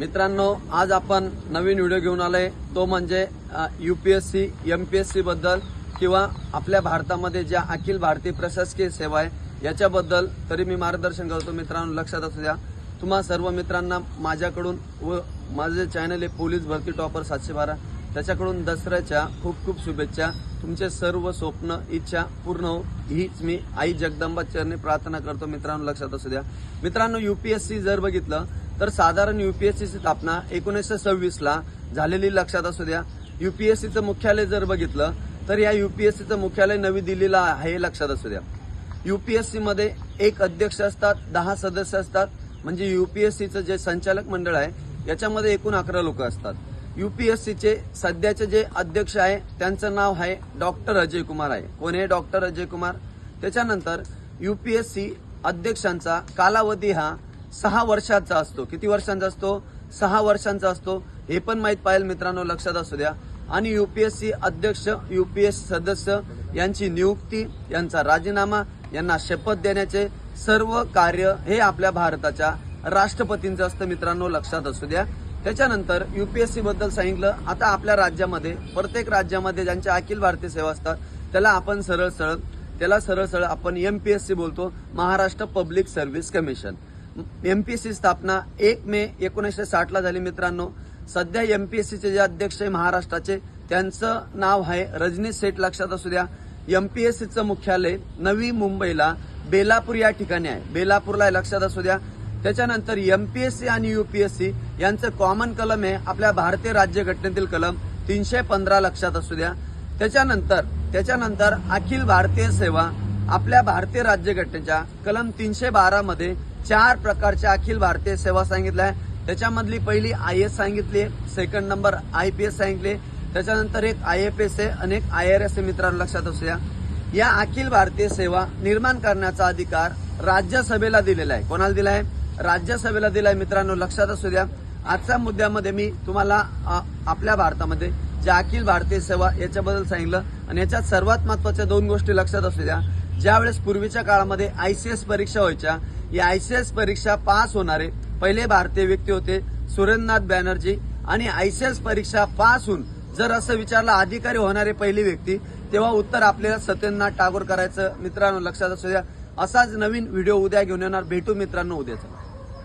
मित्रांनो आज आपण नवीन व्हिडिओ घेऊन आलोय. तो म्हणजे युपीएससी एसबद्दल किंवा आपल्या भारतामध्ये ज्या अखिल भारतीय प्रशासकीय सेवा आहे याच्याबद्दल तरी मी मार्गदर्शन करतो. मित्रांनो लक्षात असू द्या. तुम्हा सर्व मित्रांना माझ्याकडून व माझे चॅनल आहे पोलीस भरती टॉपर सातशे बारा. त्याच्याकडून दसऱ्याच्या खूप खूप शुभेच्छा. तुमचे सर्व स्वप्न इच्छा पूर्ण हो. हीच मी आई जगदंबा चरणी प्रार्थना करतो. मित्रांनो लक्षात असू द्या. मित्रांनो युपीएससी जर बघितलं तर साधारण युपीएससीची स्थापना एकोणीसशे सव्वीस ला झालेली लक्षात असू द्या. युपीएससीचं मुख्यालय जर बघितलं तर या युपीएससीचं मुख्यालय नवी दिल्लीला आहे हे लक्षात असू द्या. युपीएससी मध्ये एक अध्यक्ष असतात दहा सदस्य असतात. म्हणजे युपीएससीचं जे संचालक मंडळ आहे याच्यामध्ये एकूण अकरा लोक असतात. युपीएससीचे सध्याचे जे अध्यक्ष आहे त्यांचं नाव आहे डॉक्टर अजय कुमार आहे. कोण आहे डॉक्टर अजय कुमार? त्याच्यानंतर युपीएससी अध्यक्षांचा कालावधी हा सहा वर्षाचा असतो. किती वर्षांचा असतो? सहा वर्षांचा असतो. हे पण माहीत पाहिजे मित्रांनो लक्षात असू द्या. आणि युपीएससी अध्यक्ष युपीएस सदस्य यांची नियुक्ती यांचा राजीनामा यांना शपथ देण्याचे सर्व कार्य हे आपल्या भारताच्या राष्ट्रपतींचं असतं मित्रांनो लक्षात असू द्या. त्याच्यानंतर युपीएससी बद्दल सांगितलं. आता आपल्या राज्यामध्ये प्रत्येक राज्यामध्ये ज्यांच्या अखिल भारतीय सेवा असतात त्याला आपण सरळ सरळ त्याला सरळ सरळ आपण एमपीएससी बोलतो Maharashtra public service commission MPSC स्थापना एक मे एकोणीसशे साठ ला झाली मित्रांनो. सध्या एमपीएससीचे जे अध्यक्ष आहे महाराष्ट्राचे त्यांचं नाव आहे रजनी सेठ. लक्षात असू द्या. एमपीएससीचं मुख्यालय नवी मुंबईला बेलापूर या ठिकाणी आहे. बेलापूरला आहे, लक्षात असू द्या. त्याच्यानंतर एमपीएससी आणि युपीएससी यांचं कॉमन कलम आहे आपल्या भारतीय राज्यघटनेतील कलम तीनशे पंधरा लक्षात असू द्या. त्याच्यानंतर त्याच्यानंतर अखिल भारतीय सेवा आपल्या भारतीय राज्यघटनेच्या कलम तीनशे बारा मध्ये चार प्रकारच्या अखिल भारतीय सेवा सांगितल्या आहे. त्याच्यामधली पहिली आय एस सांगितली second number I P S सांगितले त्याच्यानंतर एक आय एफ एस आहे. आणि एक आय आर एस आहे मित्रांनो लक्षात असू द्या या अखिल भारतीय सेवा निर्माण करण्याचा अधिकार राज्यसभेला दिलेला आहे. कोणाला दिला आहे? राज्यसभेला दिलाय मित्रांनो लक्षात असू द्या आजच्या मुद्द्यामध्ये मी तुम्हाला आपल्या भारतामध्ये ज्या अखिल भारतीय सेवा याच्याबद्दल सांगितलं आणि याच्यात सर्वात महत्त्वाच्या दोन गोष्टी लक्षात असू द्या ज्यावेळेस पूर्वीच्या काळामध्ये आयसीएस परीक्षा व्हायच्या या आयसीएस परीक्षा पास होणारे पहिले भारतीय व्यक्ती होते सुरेंद्रनाथ बॅनर्जी. आणि आयसीएस परीक्षा पास होऊन जर असं विचारलं अधिकारी होणारे पहिली व्यक्ती तेव्हा उत्तर आपल्याला सत्येंद्रनाथ टागोर करायचं. मित्रांनो लक्षात असू द्या. असाच नवीन व्हिडिओ उद्या घेऊन येणार. भेटू मित्रांनो उद्याचा.